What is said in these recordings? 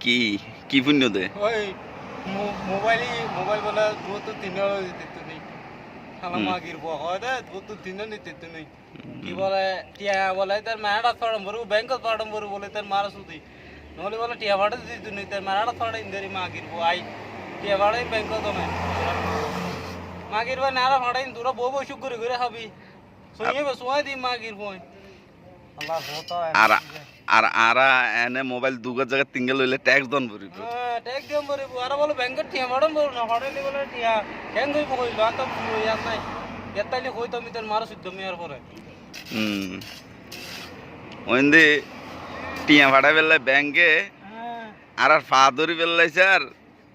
কি কি পুণ্য দে মোবাইল মোবাইল বলে দু তো তিন দিতে নেই খালা হয় দে দু তো তিন নিতে নেই কি বলে টিয়া বলে তার মারাটা ফড়ম বরু ব্যাংকত ফড়ম বরু বলে তার মারা সুদি নহলে বলে টিয়া ভাড়া দিতে নেই তার মারাটা ফড়া ইন্দারি মাগির বহ আই টিয়া ভাড়াই ব্যাংকত নাই মাগির বা নারা ভাড়াই তোরা বউ বসু করে করে খাবি সঙ্গে সোয়াই দি মাগির বই আল্লাহ হতা আর আর আরা এনে মোবাইল দুগার জায়গা তিঙ্গেল হইলে ট্যাক্স দন ভরিব ট্যাগ দিম বলে আর বলে ব্যাংকের টিয়া ভাড়া বল না ভাড়াইলে বলে টিয়া হ্যাং হইব কইলো ইয়ার নাই এতাইলে কই তো মিটার মারা শুদ্ধ মেয়ার পরে? হুম। ওইন্দি টিয়া ভাড়া বেললে ব্যাংকে আর আর ফা ধরি বেললাইছে আর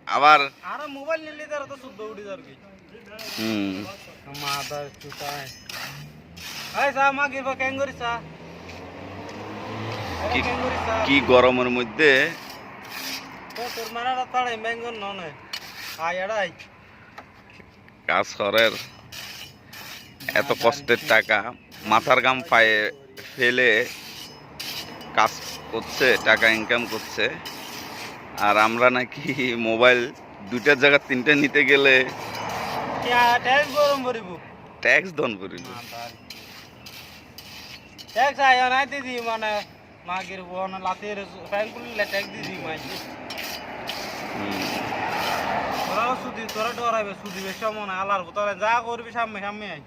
আবার আর মোবাইল নিলে তার তো শুদ্ধ উঠি যার কি? হুম। মাদার চুতায়। আই সা মা গিরবা কেন করিস কি- গরমের মধ্যে? কাজ করের এত কষ্টের টাকা। মাথার গাম পায়ে ফেলে কাজ করছে টাকা ইনকাম করছে। আর আমরা নাকি মোবাইল দুইটার জায়গা তিনটা নিতে গেলে ট্যাক্স গরম করিব। ট্যাক্স দন করিব। ট্যাক্স আয় নাই দিদি মানে লাতের ফ্যান খুললে ট্যাক্স দিদি মাইছি। হুম। তোরাও সুদি তোরা ডরাইবে সুদি বেশি মনে আলার যা করবি সামনে সামনে আই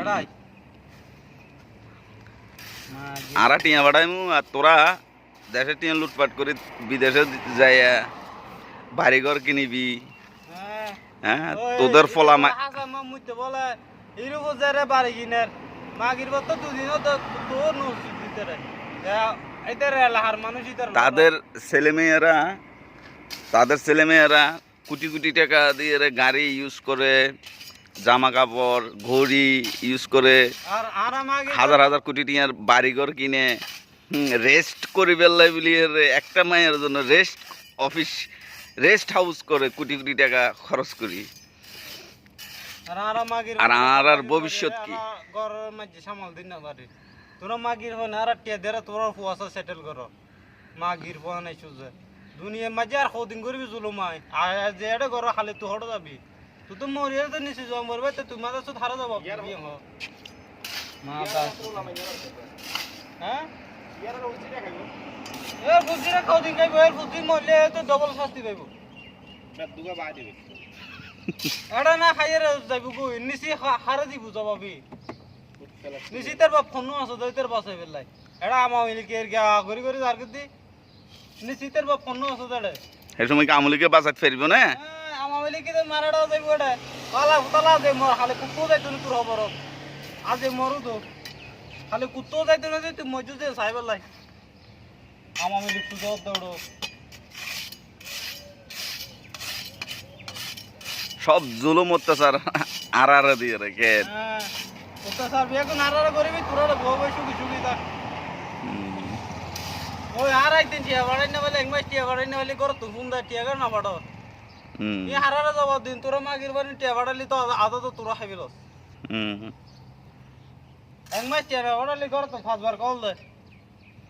এড়াই। আরা টিয়া বাড়াইমু আর তোরা দেশে টিয়া লুটপাট করে বিদেশে যাইয়া বাড়িঘর কিনিবি। হ্যাঁ। হ্যাঁ তোদের ফলা মুইতে বলে এরকম যারে বাড়ি কিনের। মাগির বত দুদিনও তো তোর নসিব দিতে রে। তাদের ছেলেমেয়েরা তাদের ছেলেমেয়েরা কোটি কোটি টাকা দিয়ে গাড়ি ইউজ করে জামা কাপড় ঘড়ি ইউজ করে, হাজার হাজার কোটি টিয়ার বাড়িঘর কিনে রেস্ট করি বেল্লাই বলি একটা মায়ের জন্য রেস্ট অফিস রেস্ট হাউস করে কোটি কোটি টাকা খরচ করি আর আর ভবিষ্যৎ কি? ঘর তোরা মাগির হন আর টিয়া দেরা তোরা ফুয়াশা সেটেল করো। মাগির বন নাই সুজে। দুনিয়া মাঝে আর কদিন করবি জুলুমাই আর যে এটা করো খালি তুই হড় যাবি। তুই তো মরিয়া তো নিচে যাওয়া মরবে তো তুমি মাঝে সুদ হারা যাব মা হ্যাঁ? এ বুঝিরে কদিন খাইব এর বুঝি মরলে তো ডবল শাস্তি পাইব। এটা না খাইয়ে যাইব কই? নিচি হারে দিব জবাবি। নিচি তার বাপ ফোন আছে দই তার বাসে বেলাই এটা আমা মিলি কে গিয়া গরি গরি আর গদি নিচি তার বাপ ফোন আছে দড়ে সেই সময় কি আমলিকে বাঁচাত ফেরব না? আমা মিলি কে মারাটা যাইব এটা কালা ফুতালা দে মোর খালি কুত্তো যাইতো না তোর খবর। আজ মরু তো খালি কুত্তো যাইতো না যে তুই মজু দে সাই বেলাই আমা মিলি তুই দৌড়ো। সব জুলুম অত্যাচার আর আর দিয়ে রেখে হ্যাঁ। অত্যাচার বিয়ে কোন আর করবি তোরা বউ বই সুখী সুখী থাক ওই আর একদিন টিয়া বাড়াই না বলে এক মাস টিয়া বাড়াই না বলে করো তুই ফোন দেয় টিয়া না বাড়ো। ই হারারে যাব দিন তোরা মাগির বাড়ি টিয়া বাড়ালি তো আদা তো তোরা খাবি এক মাস টিয়া বাড়ালি কর তো পাঁচবার কল দে।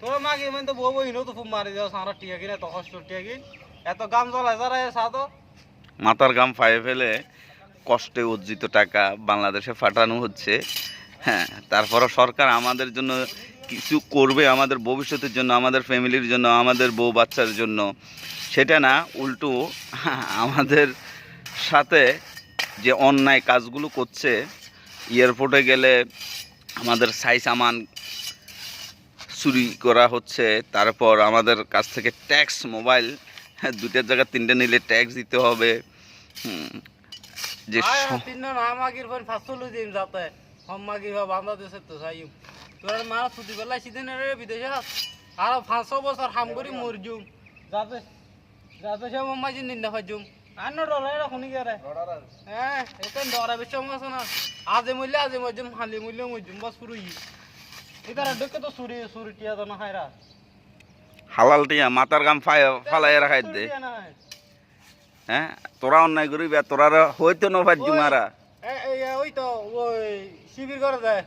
তোরা মাগি মানে তো বউ বই তো ফোন মারি যাও সারা টিয়া কিনে তো টিয়া কিন। এত গাম জ্বলায় যারা সাদো মাথার গাম ফায়ে ফেলে কষ্টে অর্জিত টাকা বাংলাদেশে ফাটানো হচ্ছে। হ্যাঁ তারপরও সরকার আমাদের জন্য কিছু করবে আমাদের ভবিষ্যতের জন্য আমাদের ফ্যামিলির জন্য আমাদের বউ বাচ্চার জন্য। সেটা না উল্টো আমাদের সাথে যে অন্যায় কাজগুলো করছে এয়ারপোর্টে গেলে আমাদের সাই সামান চুরি করা হচ্ছে তারপর আমাদের কাছ থেকে ট্যাক্স মোবাইল দুটার জায়গায় তিনটে নিলে ট্যাক্স দিতে হবে। হুম, যে আয় স- তিন না মাগির ফোন ফাঁসল দিন যাতে হম মাগি বা বাংলাদেশে তো যাই তোর মারা ছুটি পেলাই সিদিন রে বিদেশে আর পাঁচশো বছর হাম করি মর যাতে যাতে সে মাঝে নিন্দা হয় জুম আর না ডরাই রাখুনি রে হ্যাঁ এটা ডরা বেশি আছে না। আজে মূল্য আজে মজুম হালি মূল্য মজুম বাস পুরো ই। এটা ডেকে তো সুরি সুরি তো না খাইরা হালাল টিয়া মাথার গাম ফালাই রাখাই দে। না হয়। তোরা অন্যায় করিবি আর তোরা নভার জুমারা এ- এ- ওই তো ওই শিবির করে দেয়।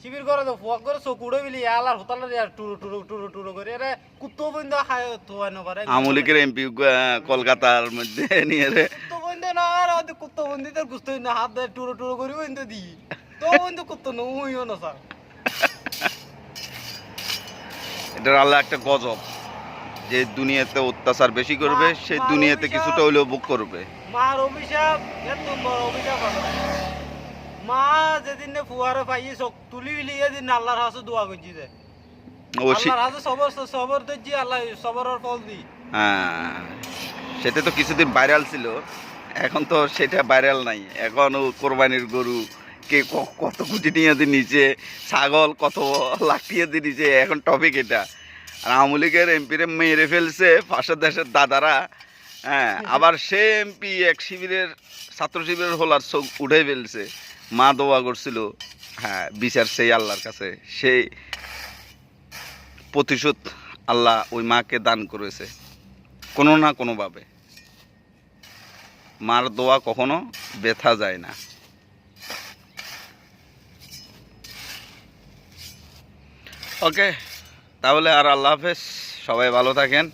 শিবির করে তো ফুয়া করে চকুড়ে বিলি আলার হোতালের ইয়ার টুরু টুরু টুরু টুরু করে। এরে কুত্তো বন্ধ খায় থোয়া না পারে আমলিকের এমপি কলকাতার মধ্যে নিয়ে রে। কুত্তো বন্ধ না আর ওদের কুত্তো বন্ধ তোর গুস্ত না হাত দিয়ে টুরু টুরু করে বন্ধ দি। তো বন্ধ কুত্তো না উইও না স্যার। এটা আল্লাহ একটা গজব। যে দুনিয়াতে অত্যাচার বেশি করবে সেই দুনিয়াতে কিছুটা হলেও ভোগ করবে। মার অভিশাপ এত বড় অভিশাপ মা যেদিন ফুয়ারে পাইয়ে চোখ তুলি বিলি এদিন আল্লাহর হাসে দোয়া করছি যে। আল্লাহর হাসে সবর সবর দেখছি আল্লাহ সবরের ফল দি হ্যাঁ সেটা তো কিছুদিন ভাইরাল ছিল এখন তো সেটা ভাইরাল নাই। এখন ও কোরবানির গরু কে কত কোটি নিয়ে নিচে ছাগল কত লাখ দিয়ে নিচে এখন টপিক এটা। আর আওয়ামী লীগের এমপিরে মেরে ফেলছে পাশের দেশের দাদারা হ্যাঁ আবার সে এমপি এক শিবিরের ছাত্র শিবিরের হোলার চোখ উঠে ফেলছে। মা দোয়া করছিল হ্যাঁ বিচার সেই আল্লাহর কাছে। সেই প্রতিশোধ আল্লাহ ওই মাকে দান করেছে, কোনো না কোনোভাবে। মার দোয়া কখনো ব্যথা যায় না। ওকে, তাহলে আর আল্লাহ হাফেজ, সবাই ভালো থাকেন।